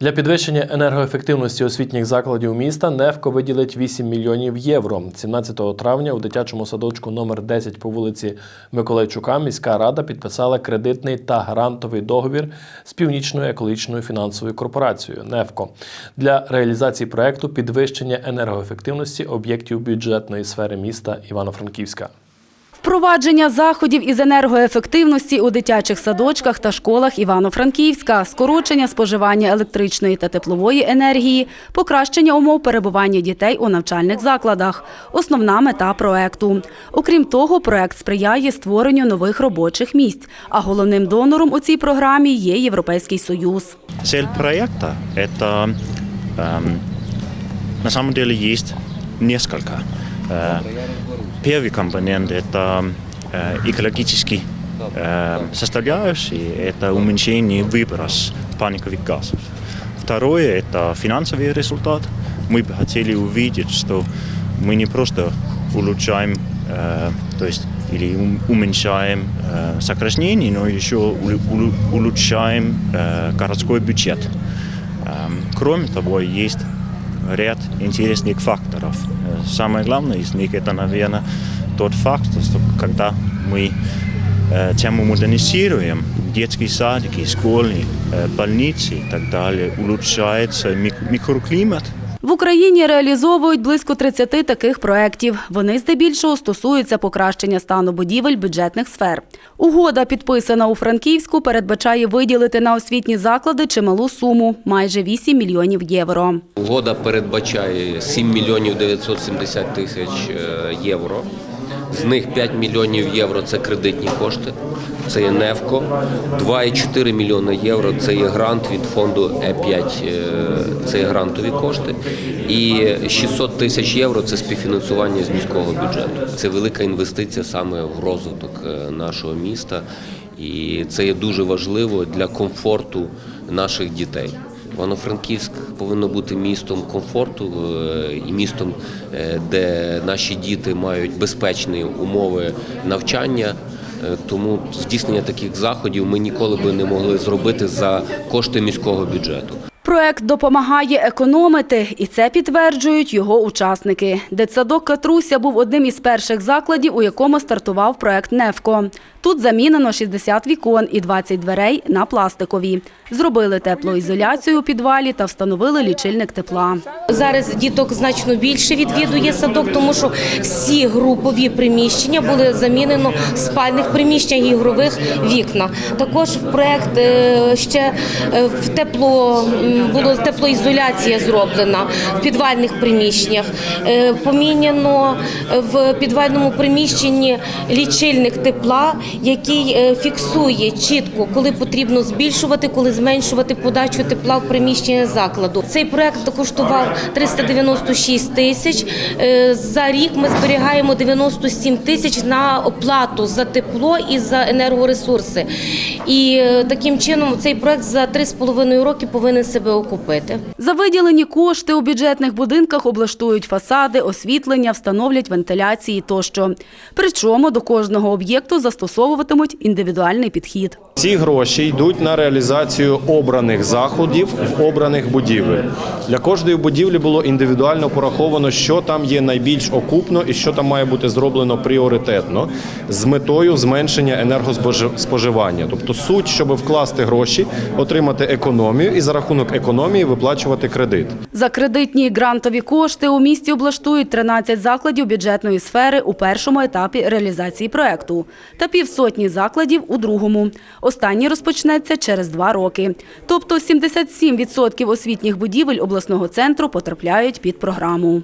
Для підвищення енергоефективності освітніх закладів міста НЕФКО виділить 8 мільйонів євро. 17 травня у дитячому садочку номер 10 по вулиці Миколайчука міська рада підписала кредитний та грантовий договір з Північною екологічною фінансовою корпорацією НЕФКО для реалізації проекту підвищення енергоефективності об'єктів бюджетної сфери міста Івано-Франківська. Впровадження заходів із енергоефективності у дитячих садочках та школах Івано-Франківська, скорочення споживання електричної та теплової енергії, покращення умов перебування дітей у навчальних закладах – основна мета проекту. Окрім того, проект сприяє створенню нових робочих місць, а головним донором у цій програмі є Європейський Союз. Цель проекта – это эм, на самом деле есть несколько. Э, первый компонент – это э, экологический э, составляющий, это уменьшение выброс парниковых газов. Второе – это финансовый результат. Мы бы хотели увидеть, что мы не просто улучшаем, то есть или ум- уменьшаем сокращение, но еще улу- улу- улучшаем городской бюджет. Эм, Кроме того, есть ряд интересных факторов. Э, Самое главное из них это, наверное, тот факт, что когда мы э, тему модернизируем, детские садики, школы, э, больницы и так далее, улучшается мик- микроклимат, в Україні реалізовують близько 30 таких проєктів. Вони здебільшого стосуються покращення стану будівель бюджетних сфер. Угода, підписана у Франківську, передбачає виділити на освітні заклади чималу суму – майже 8 мільйонів євро. Угода передбачає 7 мільйонів 970 тисяч е, євро. З них 5 мільйонів євро це кредитні кошти, це є НЕФКО. 2,4 мільйона євро це є грант від фонду Е5, е, це є грантові кошти. І 600 тисяч євро це співфінансування з міського бюджету. Це велика інвестиція саме в розвиток е, нашого міста. І це є дуже важливо для комфорту наших дітей. Івано-Франківськ повинно бути містом комфорту е, і містом, е, де наші діти мають безпечні умови навчання. Е, Тому здійснення таких заходів ми ніколи би не могли зробити за кошти міського бюджету. Проект допомагає економити, і це підтверджують його учасники. Дитсадок Катруся був одним із перших закладів, у якому стартував проект «Невко». Тут замінено 60 вікон і 20 дверей на пластикові. Зробили теплоізоляцію у підвалі та встановили лічильник тепла. Зараз діток значно більше відвідує садок, тому що всі групові приміщення були замінено в спальних приміщеннях ігрових вікна. Також в проект е, ще е, в тепло м, було теплоізоляція зроблена в підвальних приміщеннях. Е, Поміняно в підвальному приміщенні лічильник тепла, який е, фіксує чітко, коли потрібно збільшувати, коли зменшувати подачу тепла в приміщення закладу. Цей проект коштував 396 тисяч. Е, За рік ми зберігаємо 97 тисяч на оплату за тепло і за енергоресурси. І е, таким чином цей проект за 3,5 роки повинен себе окупити. За виділені кошти у бюджетних будинках облаштують фасади, освітлення, встановлять вентиляції тощо. Причому до кожного об'єкту застосовуватимуть індивідуальний підхід. Ці гроші йдуть на реалізацію обраних заходів в обраних будівель. Для кожної будівлі було індивідуально пораховано, що там є найбільш окупно і що там має бути зроблено пріоритетно з метою зменшення енергоспоживання. Тобто суть, щоб вкласти гроші, отримати економію і за рахунок економії виплачувати кредит. За кредитні і грантові кошти у місті облаштують 13 закладів бюджетної сфери у першому етапі реалізації проекту та півсотні закладів у другому. Останній розпочнеться через два роки. Тобто 77% освітніх будівель обласного центру потрапляють під програму.